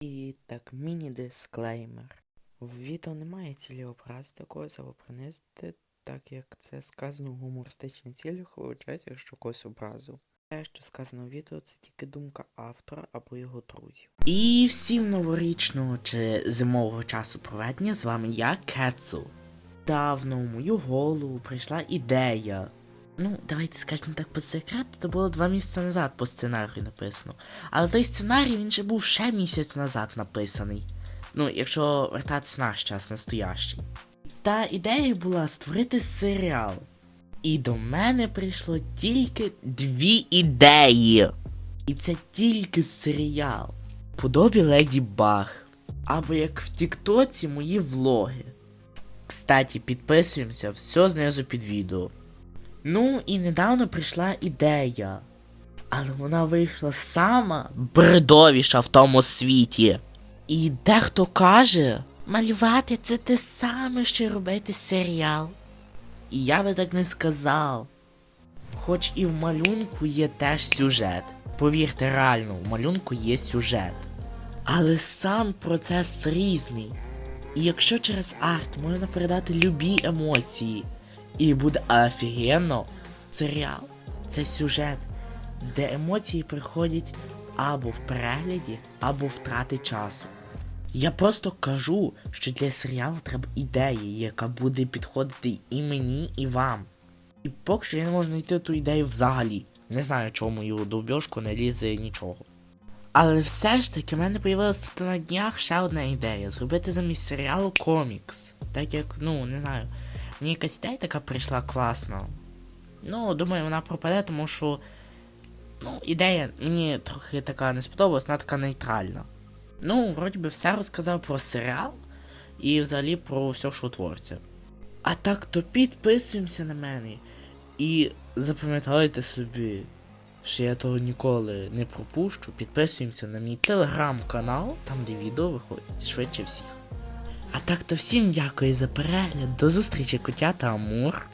І так, міні-дисклеймер. В відео немає цілі образити когось або принизити, так як це сказано в гумористичній цілях, виходить, якщо когось образив. Те, що сказано в відео, це тільки думка автора або його друзів. І всім новорічного чи зимового часу проведення з вами я, Кецл. Давно в мою голову прийшла ідея. Ну, давайте скажемо так по секрету, то було два місяці назад по сценарію написано. Але той сценарій він же був ще місяць назад написаний. Ну, якщо вертатися наш час настоящий. Та ідея була створити серіал. І до мене прийшло тільки дві ідеї. І це тільки серіал. Подобі Леді Баг. Або як в Тіктоці мої влоги. Кстати, підписуємося, все знизу під відео. Ну і недавно прийшла ідея. Але вона вийшла сама бредовіша в тому світі. І дехто каже, малювати це те саме, що робити серіал. І я би так не сказав. Хоч і в малюнку є теж сюжет. Повірте, реально, в малюнку є сюжет. Але сам процес різний. І якщо через арт можна передати любі емоції, і буде офігенно, серіал це сюжет, де емоції приходять або в перегляді, або втрати часу. Я просто кажу, що для серіалу треба ідея, яка буде підходити і мені, і вам. І поки що я не можу знайти ту ідею взагалі. Не знаю, чому мою довбьошку не лізе нічого. Але все ж таки в мене появилася тут на днях ще одна ідея зробити замість серіалу комікс. Так як, ну, не знаю, мені якась ідея така прийшла класна. Ну, думаю, вона пропаде, тому що. Ну, ідея мені трохи така не сподобалась, вона така нейтральна. Ну, вроді би, все розказав про серіал і взагалі про все, що твориться. А так то підписуємося на мене і запам'ятайте собі, що я того ніколи не пропущу. Підписуємося на мій телеграм-канал, там де відео виходять швидше всіх. А так то всім дякую за перегляд. До зустрічі, котята Амур.